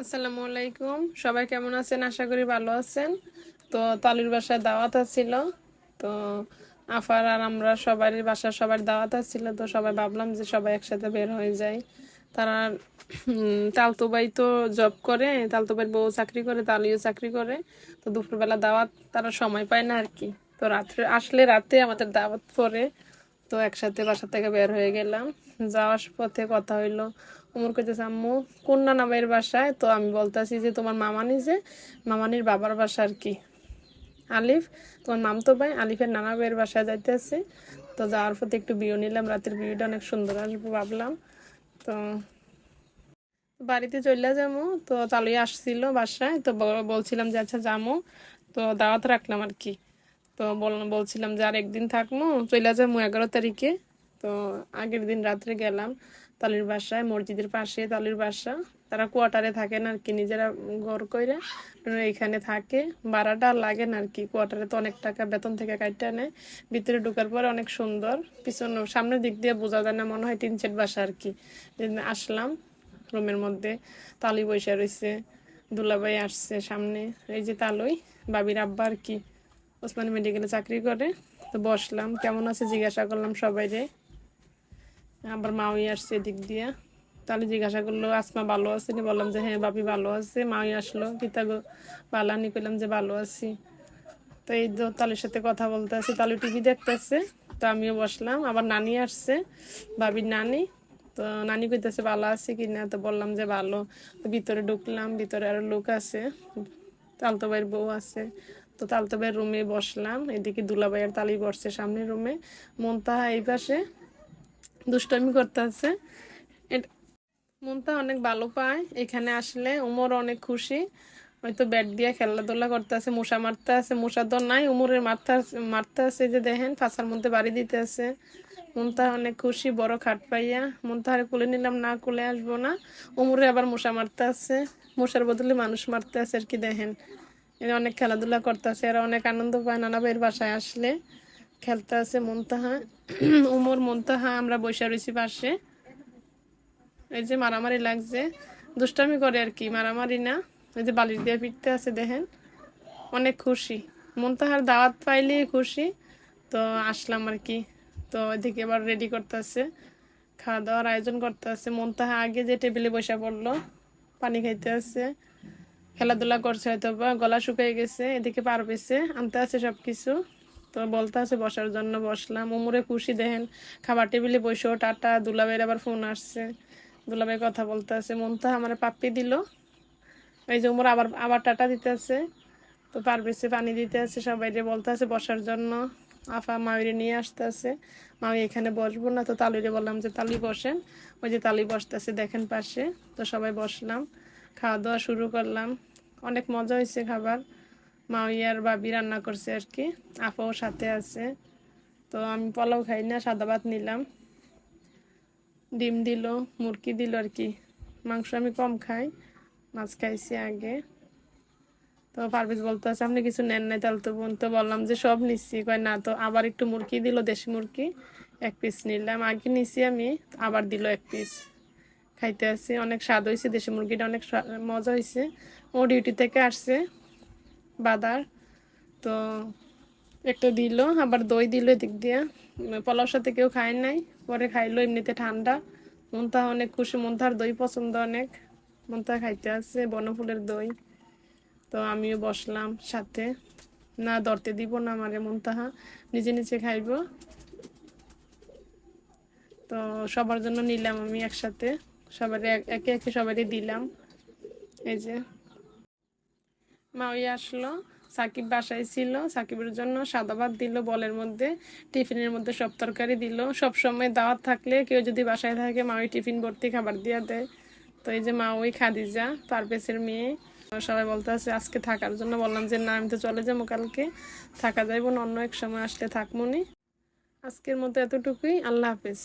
আসসালামু আলাইকুম। সবাই কেমন আছেন? আশা করি ভালো আছেন। তো তালির বাসায় দাওয়াত ছিল তো আফার আর আমরা সবারই বাসার সবার দাওয়াত ছিল তো সবাই ভাবলাম যে সবাই একসাথে বের হয়ে যায় তারা উম, তালতো ভাই তো জব করে তালতো বউ চাকরি করে তালিও চাকরি করে। তো দুপুরবেলা দাওয়াত তারা সময় পায় না আর কি। তো রাত্রে আসলে রাতে আমাদের দাওয়াত পরে তো একসাথে বাসা থেকে বের হয়ে গেলাম। যাওয়ার পথে কথা হইল, উমর কইতেছে, আম্মু কোন নানা ভাইয়ের বাসায়? তো আমি বলতেছি যে, তোমার মামানি যে, মামানির বাবার বাসা আর কি। আলিফ, তোমার মাম তো ভাই? আলিফের নানা ভাইয়ের বাসায় যাইতেছে। তো যাওয়ার পথে একটু বিয়ে নিলাম, রাতের বিয়েটা অনেক সুন্দর আসব ভাবলাম। তো বাড়িতে চলে যাব, তো চালুই আসছিল বাসায়, তো বলছিলাম যে আচ্ছা যাব তো দাওয়াত রাখলাম আর কি। তো বল- বলছিলাম যে আর একদিন থাকব চলে যাব এগারো তারিখে। তো আগের দিন রাত্রে গেলাম তালির বাসায়, মসজিদের পাশে তালির বাসা। তারা কোয়ার্টারে থাকেন আর কি, নিজেরা ঘর কইরা এখানে থাকে। ভাড়াটা লাগে না আর কি, কোয়ার্টারে তো অনেক টাকা বেতন থেকে কাটটা নেয়। ভিতরে ঢোকার পরে অনেক সুন্দর, পিছন, সামনের দিক দিয়ে বোঝা যায় না, মনে হয় তিন সেট বাসা আর কি। যেদিন আসলাম রুমের মধ্যে, তালি বসে রয়েছে দুলাভাই আসছে সামনে, এই যে তালই, বাবির আব্বা আর কি। ওসমানী মেডিকেলে চাকরি করে। তো বসলাম, কেমন আছে জিজ্ঞাসা করলাম সবাই রে আবার মাওই আসছে এদিক দিয়ে। তাহলে জিজ্ঞাসা করল, আসমা ভালো আছে নি? বললাম যে হ্যাঁ বাপি ভালো আছে। মাওই আসলো কিতা গো বালানি করলাম যে, ভালো আছি। তো এই তো তালের সাথে কথা বলতে আছি। তালু টিভি দেখতেছে, তো আমিও বসলাম। আবার নানি আসছে, বাবির নানি। তো নানি কইতেছে, ভালো আছে কি না? তো বললাম যে, ভালো। তো ভিতরে ঢুকলাম, ভিতরে আরও লোক আছে। তালতো ভাইয়ের বউ আছে। তো তালতো ভাইয়ের রুমে বসলাম। এদিকে দুলাভাইয়ের তালি বসছে সামনের রুমে। মনতাহা এই পাশে দুষ্টামি করতে আছে মনটা অনেক ভালো পায়। এখানে আসলে উমর অনেক খুশি। হয়তো ব্যাট দিয়ে খেলাধুলা করতে আছে মশা মারতে আছে মশা তো নাই, উমরের মারতে মারতে আছে যে দেখেন, ফাঁসার মধ্যে বাড়ি দিতে আছে মনটা অনেক খুশি, বড় খাট পাইয়া। মনতাহারে কুলে নিলাম, না কুলে আসব না। উমরে আবার মশা মারতে আছে মশার বদলে মানুষ মারতে আছে আর কি দেখেন। অনেক খেলাধুলা করতে আছে এরা অনেক আনন্দ পায়, নানা ভাইয়ের বাসায় আসলে খেলতে আছে মনতাহা। উমর, মনতাহা, আমরা বসে রয়েছি পাশে। এই যে মারামারি লাগছে, দুষ্টামি করে আর কি, মারামারি না। এই যে বালির দিয়ে ফিরতে আছে, দেখেন। অনেক খুশি। মনতাহার দাওয়াত পাইলে খুশি, তো আসলাম আর কি। তো এদিকে এবার রেডি করতে আছে খাওয়া দাওয়ার আয়োজন করতে আছে মনতাহা আগে যে টেবিলে বসে পড়ল, পানি খাইতে আছে। খেলাধুলা করছে, হয়তো গলা শুকিয়ে গেছে, এদিকে পার পেয়েছে, আনতে আছে সব কিছু তো বলতে আছে বসার জন্য বসলাম। উমরে খুশি দেখেন, খাবার টেবিলে বসেও টাটা দুলাবের আবার ফোন আসছে। দুলাভাই কথা বলতে আছে মনতা আমার পাপ্পি দিল। এই যে উমর আবার আবার টাটা দিতে আছে। তো পারবেছে পানি দিতে আছে সবাই বলতে আছে বসার জন্য। আফা মাউরে নিয়ে আসতে আছে। মাউই এখানে বসবো না, তো তালুরে বললাম যে, তালি বসেন। ওই যে তালি বসতেছে দেখেন পাশে। তো সবাই বসলাম খাওয়া দাওয়া শুরু করলাম। অনেক মজা হয়েছে খাবার। মাউই আর বাবি রান্না করছে আর কি। আপাও সাথে আছে। তো আমি পোলাও খাই না, সাদা ভাত নিলাম। ডিম দিল, মুরগি দিল আর কি। মাংস আমি কম খাই, মাছ খাইছি আগে। তো পারভেজ বলতে আছে আপনি কিছু নেন নাই তাহলে তো বোন, তো বললাম যে সব নিচ্ছি কয়, না, তো আবার একটু মুরগি দিল, দেশি মুরগি, এক পিস নিলাম। আগে নিছি আমি, আবার দিল এক পিস খাইতে আসি, অনেক স্বাদ হয়েছে দেশি মুরগিটা অনেক মজা হয়েছে ও ডিউটি থেকে আসছে বাদার। তো একটা দিল, আবার দই দিল এদিক দিয়ে। সাথে কেউ খায় নাই, পরে খাইলো এমনিতে ঠান্ডা। মনতা অনেক খুশি মনতার দই পছন্দ অনেক। মনতা খাইতে আছে বনফুলের দই। তো আমিও বসলাম সাথে। না, ধরতে দিব না আমারে মনতাহা নিজে নিজে খাইব। তো সবার জন্য নিলাম আমি একসাথে। সবার একে একে সবারই দিলাম। এই যে। মা ওই আসলো, সাকিব বাসায় ছিল, সাকিবের জন্য সাদা ভাত দিল, বলের মধ্যে টিফিনের মধ্যে সব তরকারি দিল। সব সময় দাওয়াত থাকলে কেউ যদি বাসায় থাকে মা ওই টিফিন ভর্তি খাবার দিয়ে দেয়। তো এই যে মা ওই খাদিজা, পারভেজের মেয়ে, সবাই বলতে আছে আজকে থাকার জন্য। বললাম যে, না, আমি তো চলে যাব কালকে। থাকা যাইব অন্য এক সময় আসলে থাকব নি আজকের মতো এতটুকুই। আল্লাহ হাফেজ।